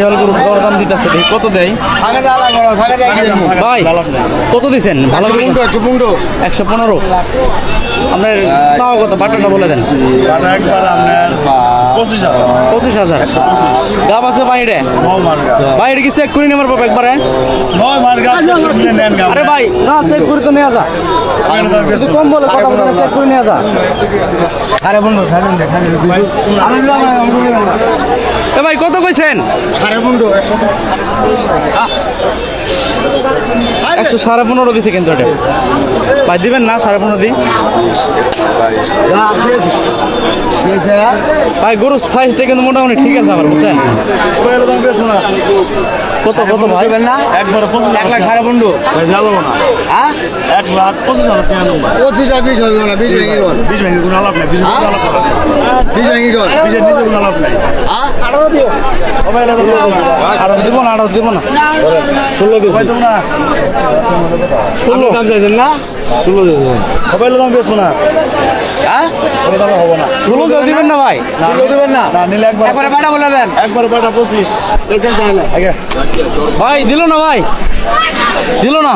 শিয়াল গরু দরদাম দিতেছে কত দেয়? ভাই কত ভালো। একশো পনেরো। আপনার চাওয়া কত? বাটাটা বলে দেন। বাটা একবার আপনার পঁচিশ হাজার। পঁচিশ হাজার। গাব আছে বাইরে নয় মাস গাছ বাইরে কি চেক করে নেবার পাবো একবারে? আরে ভাই না চেক করে তো নেওয়া যা। কিছু কম বলে কথা বলে চেক করে নেওয়া যা। সাড়ে পনেরো, সাড়ে পনেরো, সাড়ে পনেরো। আমি দিলাম না, আমি দিলাম না। ভাই কত কইছেন? সাড়ে পনেরো, একশো। একশো সাড়ে পনেরো দিছে কিন্তু এটা ভাই, দিবেন না সাড়ে পনেরো দিই? ভাই, গরুর সাইজটা কিন্তু মোটামুটি ঠিক আছে আমার, বুঝছেন কত কত ভাই না? একবার পঁচিশ এক লাখ সাড়ে পনেরো। যাব না হ্যাঁ? এক লাখ পঁচিশ হাজার টাকা নেব পঁচিশ আর বিশ হবে না, বিশ ভেঙে গেল। বিশ ভেঙে কোনো আলাপ নাই বিশ ভেঙে আলাপ নাই বিশ ভেঙে গেল। বিশের নিচে কোনো আলাপ নাই হ্যাঁ? আরও দিব না আরও দিব না ষোলো দিবো। না আপনি দাম চাইছেন না? ষোলো দিবো। দাম বেশো না হ্যাঁ? কোনো না। ষোলো কেউ দিবেন না ভাই? ষোলো দিবেন না? না নিলে একবার একবারে বাটা বলে দেন। একবার বাটা পঁচিশ। পেয়েছেন তাহলে। আগে। ভাই দিল না ভাই? দিল না?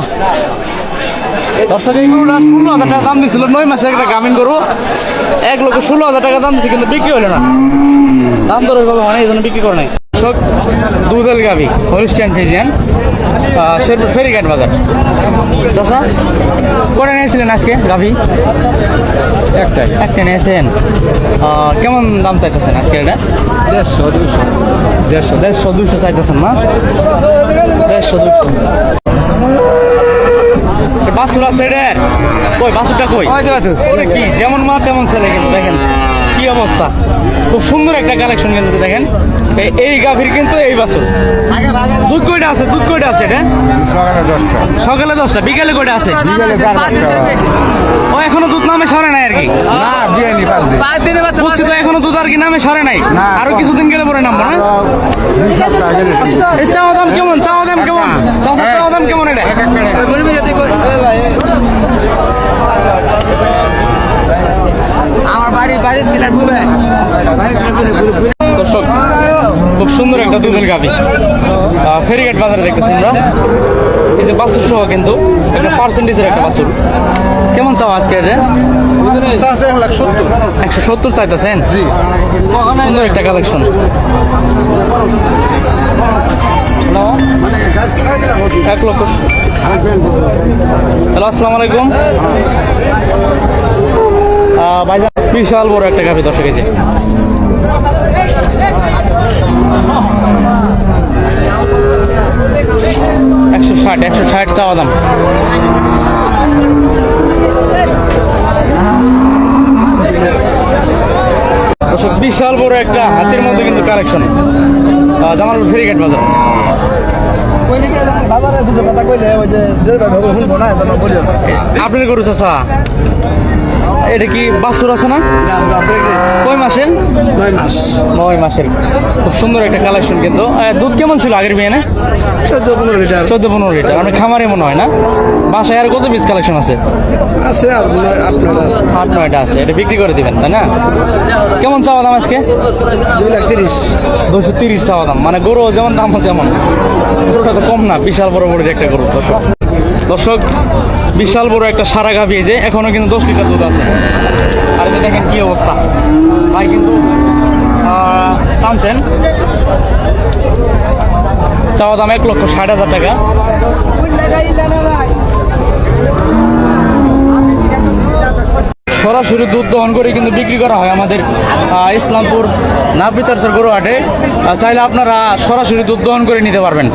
দর্শক এই গরুটা ষোলো হাজার টাকা দাম দিছিল। নয় মাসে একটা গামিন গরু। এক লক্ষ ষোলো হাজার টাকা দাম দিচ্ছে কিন্তু বিক্রি হলো না। দাম দর ওইভাবে হয় না এই জন্য বিক্রি করে নাই। দর্শক দুধেল গাভি হলিস্টিয়ান ফিজিয়ান শেরপুর ফেরিঘাট বাজার। দাসা করে নিয়েছিলেন আজকে গাভি? একটাই। একটা নিয়েছেন। কেমন দাম চাইতেছেন আজকে এটা? দেড়শো দুশো দেড়শো। দেড়শো দুশো চাইতেছেন না? দেড়শো দুশো বাসুর আছে কই বাসুরটা কই? কি যেমন মা তেমন ছেলে কিন্তু দেখেন। কি অবস্থা? খুব সুন্দর একটা কালেকশন কিন্তু দেখেন। এই- গাভীর কিন্তু এই বাসুর দুধ কয়টা আছে? দুধ কয়টা আছে এটা? সকালে দশটা। বিকালে কয়টা আছে? ও এখনও দুধ নামে সরে নাই আর কি? তো এখনও দুধ আর কি নামে সরে নাই? আরও কিছুদিন গেলে পরে নামবো না? চাওয়া দাম কেমন? চাওয়া দাম কেমন? চাওয়া দাম কেমন এটা আমার বাড়ি বাইরে দিলার ঘুরে দর্শক খুব সুন্দর একটা দুধের গাভি। ফেরিঘাট বাজারে দেখতেছি আমরা এই যে বাসুর সহ কিন্তু একটা পার্সেন্টেজের একটা বাসুর কেমন চাও আজকে আছে সত্তর। একশো সত্তর চাইতেছেন? জি। সুন্দর একটা কালেকশন এক লক্ষ হ্যালো আসসালামু আলাইকুম। বিশাল বড় একটা গাভি দর্শক এই একশো ষাট একশো ষাট চাওয়া দাম। বিশাল বড় একটা হাতের মধ্যে কিন্তু কালেকশন। জামালপুর ফেরিঘাট বাজার। আপনার গরু চাষা এটা কি বাছুর আছে না? কয় মাসের? নয় মাস। নয় মাসের। খুব সুন্দর একটা কালেকশন কিন্তু। দুধ কেমন ছিল আগের বিয়ে না? চোদ্দ পনেরো লিটার। চোদ্দ পনেরো লিটার। মানে খামারে মনে হয় না? বাসায় আর কত পিস কালেকশন আছে? আছে আর আপনার আছে। আট নয়টা আছে। এটা বিক্রি করে দিবেন তাই না? কেমন চাওয়া দাম আজকে? দুই লাখ তিরিশ। দুশো তিরিশ চাওয়া দাম। মানে গরু যেমন দাম আছে এমন গরুটা তো কম না, বিশাল বড় বড় একটা গরু, দর্শক। দর্শক, বিশাল বড় একটা সারা গাভি এই যে, এখনও কিন্তু দশ লিটার দুধ আছে। আর এটা দেখেন কি অবস্থা। ভাই কিন্তু টানছেন। চাওয়া দাম এক লক্ষ ষাট হাজার টাকা। সরাসরি দুধ দহন করে কিন্তু বিক্রি করা হয় আমাদের ইসলামপুর নাপিতারচর গরু হাটে চাইলে আপনারা সরাসরি দুধ দহন করে নিতে পারবেন।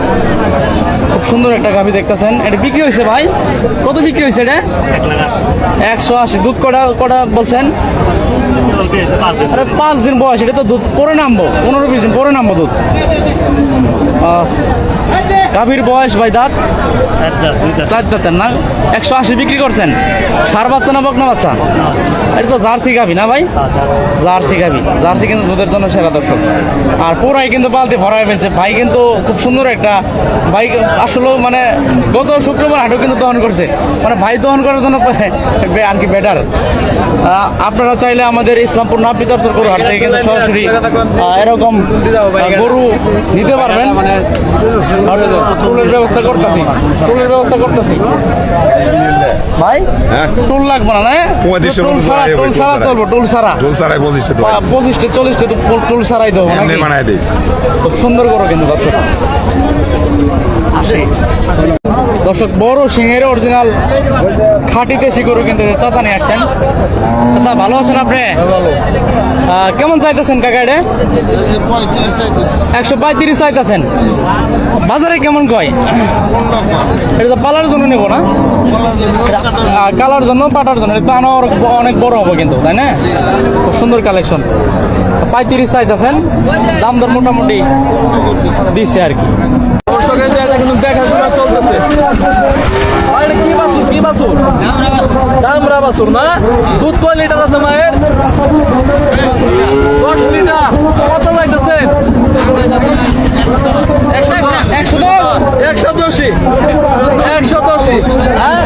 খুব সুন্দর একটা গাভি দেখতেছেন। এটা বিক্রি হয়েছে ভাই? কত বিক্রি হয়েছে এটা? একশো আশি। দুধ কটা কটা বলছেন? আরে পাঁচ দিন বয়স এটা তো দুধ পরে নামবো। পনেরো বিশ দিন পরে নামবো দুধ। গাভীর বয়স ভাই দাঁত। চার দাঁতের না? একশো আশি বিক্রি করছেন? সার বাচ্চা না বকনা বাচ্চা? এটা তো জার্সি গাভী না ভাই? জার্সি। গাভী। জার্সি কিন্তু দুধের জন্য সেরা দর্শক। আর পুরাই কিন্তু বালতি ভরাই ফেলছে। ভাই কিন্তু খুব সুন্দর একটা ভাই আসলে মানে গত শুক্রবার হাটও কিন্তু দহন করছে। মানে ভাই দহন করার জন্য আর কি বেটার আপনারা চাইলে আমাদের ইসলামপুর নাপিত দর্শক গরু হাট থেকে কিন্তু সরাসরি এরকম গরু নিতে পারবেন। টুলের ব্যবস্থা করতেছি। টুলের ব্যবস্থা করতেছি। ভাই হ্যাঁ? টুল লাগবে না না? টুল ছাড়া টুল ছাড়া। চলবো টুল ছাড়া। টোল সারাই পঁচিশে তো পঁচিশটা চল্লিশটা তো টুল ছাড়াই দেবো এমনি বানাই দিই। খুব সুন্দর করো কিন্তু দর্শক দর্শক বড় সিংহের অরিজিনাল খাঁটি দেশি গরু কিন্তু চাচা নিয়ে আসছেন। আচ্ছা ভালো আছেন আপনি? কেমন চাইতেছেন কাকা এটা? একশো পঁয়ত্রিশ চাইতেছেন। বাজারে কেমন কয়? এটা তো পালার জন্য নেব না? কালার জন্য পাটার জন্য। এটা অনেক বড় হবে কিন্তু তাই না? খুব সুন্দর কালেকশন পঁয়ত্রিশ চাইতেছেন। দাম দর মোটামুটি দিচ্ছে আর কি। আর কি বাসুর কি বাসুর ডামরা বাসুর না? দুধ কয় লিটার আছে মায়ের? দশ লিটার। কত লাগতেছে? একশো দশ। একশো দশই। একশো দশই। হ্যাঁ?